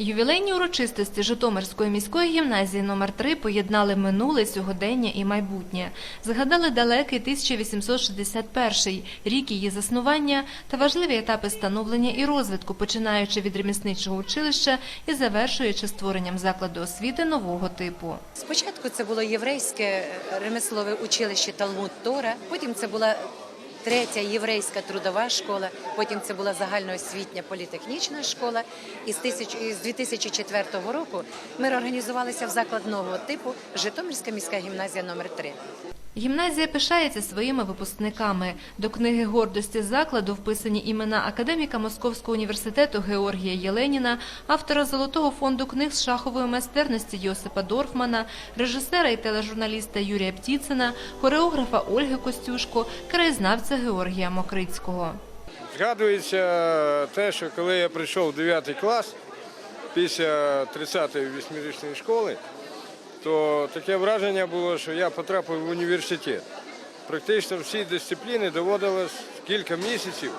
Ювілейні урочистості Житомирської міської гімназії номер 3 поєднали минуле, сьогодення і майбутнє. Згадали далекий 1861 рік її заснування та важливі етапи становлення і розвитку, починаючи від ремісничого училища і завершуючи створенням закладу освіти нового типу. Спочатку це було єврейське ремеслове училище Талмуд Тора, потім це була третя єврейська трудова школа, потім це була загальноосвітня політехнічна школа. І з, тисяч, і з 2004 року ми організувалися в заклад нового типу Житомирська міська гімназія номер 3 Гімназія пишається своїми випускниками. До книги гордості закладу вписані імена академіка Московського університету Георгія Єленіна, автора Золотого фонду книг з шахової майстерності Йосипа Дорфмана, режисера і тележурналіста Юрія Птіцина, хореографа Ольги Костюшко, краєзнавця Георгія Мокрицького. Згадується те, що коли я прийшов в 9 клас після 30-ї вісьмирічної школи, то таке враження було, що я потрапив в університет. Практично всі дисципліни доводилось кілька місяців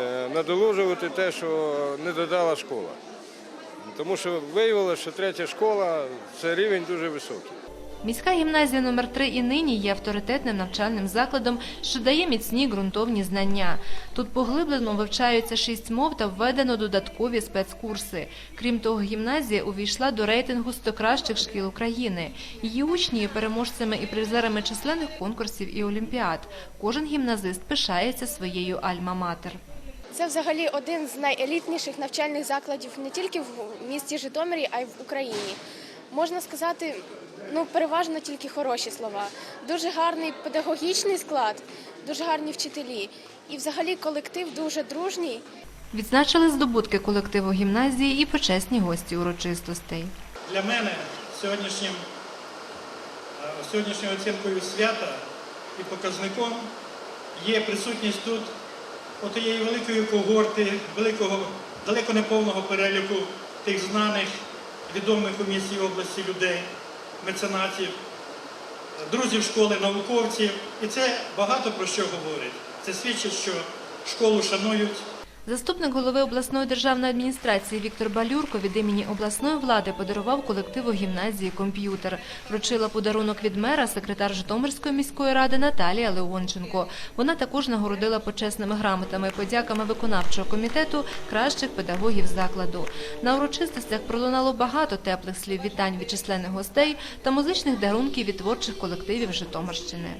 е, надолужувати те, що не додала школа. Тому що виявилося, що третя школа це рівень дуже високий. Міська гімназія номер 3 і нині є авторитетним навчальним закладом, що дає міцні ґрунтовні знання. Тут поглиблено вивчаються шість мов та введено додаткові спецкурси. Крім того, гімназія увійшла до рейтингу 100 кращих шкіл України. Її учні є переможцями і призерами численних конкурсів і олімпіад. Кожен гімназист пишається своєю альма-матер. Це взагалі один з найелітніших навчальних закладів не тільки в місті Житомирі, а й в Україні. Можна сказати, ну переважно тільки хороші слова. Дуже гарний педагогічний склад, дуже гарні вчителі. І взагалі колектив дуже дружній. Відзначили здобутки колективу гімназії і почесні гості урочистостей. Для мене сьогоднішнім, е, сьогоднішньою оцінкою свята і показником є присутність тут отієї великої когорти, великого, далеко не повного переліку тих знаних, відомих у місті області людей, меценатів, друзів школи, науковців. І це багато про що говорить. Це свідчить, що школу шанують. Заступник голови обласної державної адміністрації Віктор Балюрко від імені обласної влади подарував колективу гімназії комп'ютер. Вручила подарунок від мера секретар Житомирської міської ради Наталія Леонченко. Вона також нагородила почесними грамотами і подяками виконавчого комітету кращих педагогів закладу. На урочистостях пролунало багато теплих слів вітань від численних гостей та музичних дарунків від творчих колективів Житомирщини.